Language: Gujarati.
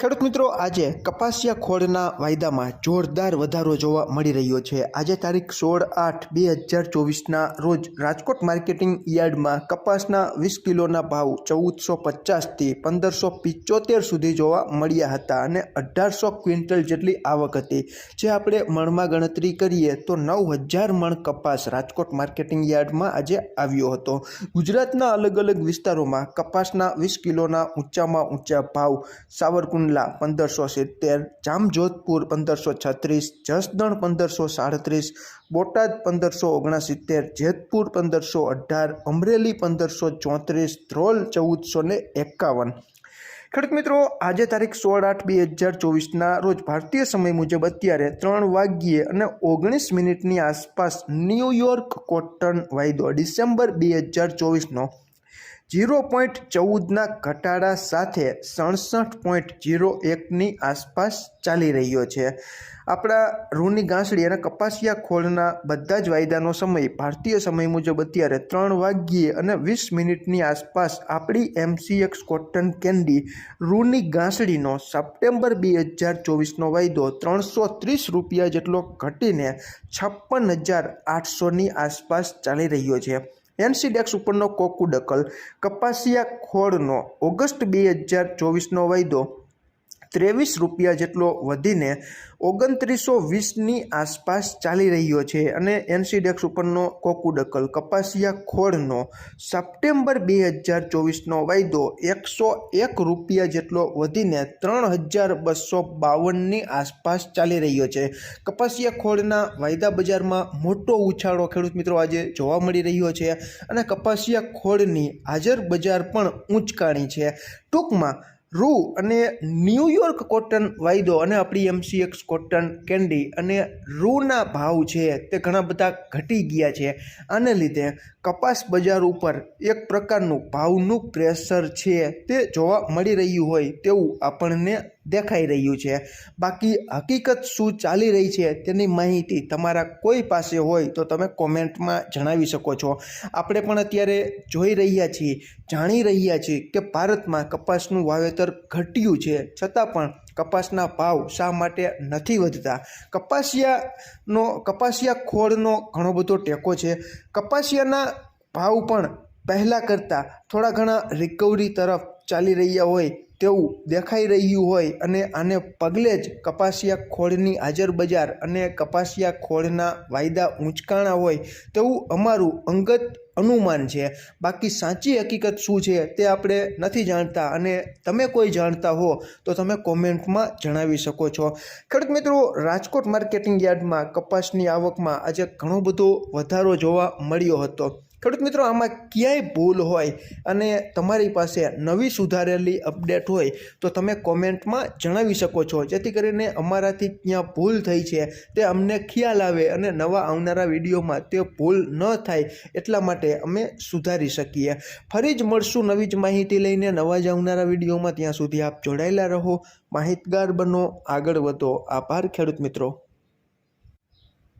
ખેડૂત મિત્રો, આજે કપાસિયા ખોળના વાયદામાં જોરદાર વધારો જોવા મળી રહ્યો છે. આજે તારીખ સોળ આઠ બે હજાર ચોવીસના રોજ રાજકોટ માર્કેટિંગ યાર્ડમાં કપાસના વીસ કિલોના ભાવ ચૌદસો પચાસથી પંદરસો પિચોતેર સુધી જોવા મળ્યા હતા અને અઢારસો ક્વિન્ટલ જેટલી આવક હતી. જે આપણે મણમાં ગણતરી કરીએ તો નવ હજાર મણ કપાસ રાજકોટ માર્કેટિંગ યાર્ડમાં આજે આવ્યો હતો. ગુજરાતના અલગ અલગ વિસ્તારોમાં કપાસના વીસ કિલોના ઊંચામાં ઊંચા ભાવ સાવરકુંડલા પંદરસો સિત્તેર, જામજોધપુર પંદરસો છત્રીસ, જસદણ પંદરસો સાડત્રીસ, બોટાદ પંદરસો ઓગણસિત્તેર, જેતપુર પંદરસો અઢાર, અમરેલી પંદરસો ચોત્રીસ, ધ્રોલ ચૌદસો ને એકાવન. ખેડૂત મિત્રો, આજે તારીખ સોળ આઠ બે હજાર ચોવીસના રોજ ભારતીય સમય મુજબ અત્યારે ત્રણ વાગ્યે અને ઓગણીસ મિનિટની આસપાસ ન્યૂયોર્ક કોટન વાયદો ડિસેમ્બર બે હજાર ચોવીસનો જીરો પોઈન્ટ ચૌદના ઘટાડા સાથે સડસઠ પોઈન્ટ જીરો એકની આસપાસ ચાલી રહ્યો છે. આપણા રૂની ગાંસડી અને કપાસિયા ખોળના બધા જ વાયદાનો સમય ભારતીય સમય મુજબ અત્યારે ત્રણ વાગ્યે અને વીસ મિનિટની આસપાસ આપણી એમસીએક્સ કોટન કેન્ડી રૂની ગાંસડીનો સપ્ટેમ્બર બે હજાર ચોવીસનો વાયદો ત્રણસો ત્રીસ રૂપિયા જેટલો ઘટીને છપ્પન હજાર આઠસોની આસપાસ ચાલી રહ્યો છે. એનસીડેક્સ ઉપરનો કોકુડકલ કપાસિયા ખોળનો ઓગસ્ટ બે હજાર ચોવીસનો વાયદો ત્રેવીસ રૂપિયા જેટલો વધીને ઓગણત્રીસો વીસની આસપાસ ચાલી રહ્યો છે અને એનસીડેક્સ ઉપરનો કોકુડકલ કપાસિયા ખોળનો સપ્ટેમ્બર બે હજાર ચોવીસનો વાયદો એકસો એક રૂપિયા જેટલો વધીને ત્રણ હજાર બસો બાવનની આસપાસ ચાલી રહ્યો છે. કપાસિયા ખોળના વાયદા બજારમાં મોટો ઉછાળો ખેડૂત મિત્રો આજે જોવા મળી રહ્યો છે અને કપાસિયા ખોળની હાજર બજાર પણ ઊંચકાણી છે. ટૂંકમાં રૂ અને ન્યૂયોર્ક કોટન વાયદો અને આપણી એમસીએક્સ કોટન કેન્ડી અને રૂના ભાવ છે તે ઘણા બધા ઘટી ગયા છે. આને લીધે કપાસ બજાર ઉપર એક પ્રકારનું ભાવનું પ્રેશર છે તે જોવા મળી રહ્યું હોય તેવું આપણને દેખાઈ રહ્યું છે. બાકી હકીકત શું ચાલી રહી છે તેની માહિતી તમારા કોઈ પાસે હોય તો તમે કોમેન્ટમાં જણાવી શકો છો. આપણે પણ અત્યારે જોઈ રહ્યા છીએ, જાણી રહ્યા છીએ કે ભારતમાં કપાસનું વાવેતર ઘટ્યું છે. છતાં પણ કપાસના ભાવ શા માટે નથી વધતા? કપાસિયાનો, કપાસિયા ખોળનો ઘણો બધો ટેકો છે. કપાસિયાના ભાવ પણ પહેલાં કરતાં થોડા ઘણા રિકવરી તરફ ચાલી રહ્યા હોય તેવું દેખાઈ રહ્યું હોય અને આને પગલે જ કપાસિયા ખોળની હાજર બજાર અને કપાસિયા ખોળના વાયદા ઊંચકાણા હોય તેવું અમારું અંગત અનુમાન છે. બાકી સાચી હકીકત શું છે તે આપણે નથી જાણતા અને તમે કોઈ જાણતા હો તો તમે કોમેન્ટમાં જણાવી શકો છો. ખેડૂત મિત્રો, રાજકોટ માર્કેટિંગ યાર્ડમાં કપાસની આવકમાં આજે ઘણો બધો વધારો જોવા મળ્યો હતો. ખેડૂત મિત્રો, આમાં ક્યાંય ભૂલ હોય અને તમારી પાસે નવી સુધારેલી અપડેટ હોય તો તમે કોમેન્ટમાં જણાવી શકો છો. જેથી કરીને અમારાથી ક્યાં ભૂલ થઈ છે, તે અમને ખ્યાલ આવે અને નવા આવનારા વિડીયોમાં તે ભૂલ ન થાય એટલા માટે અમે સુધારી શકીએ. ફરી જ મળશું નવી જ માહિતી લઈને નવા જ આવનારા વિડીયોમાં. ત્યાં સુધી આપ જોડાયેલા રહો. માહિતગાર બનો, આગળ વધો. આભાર ખેડૂત મિત્રો.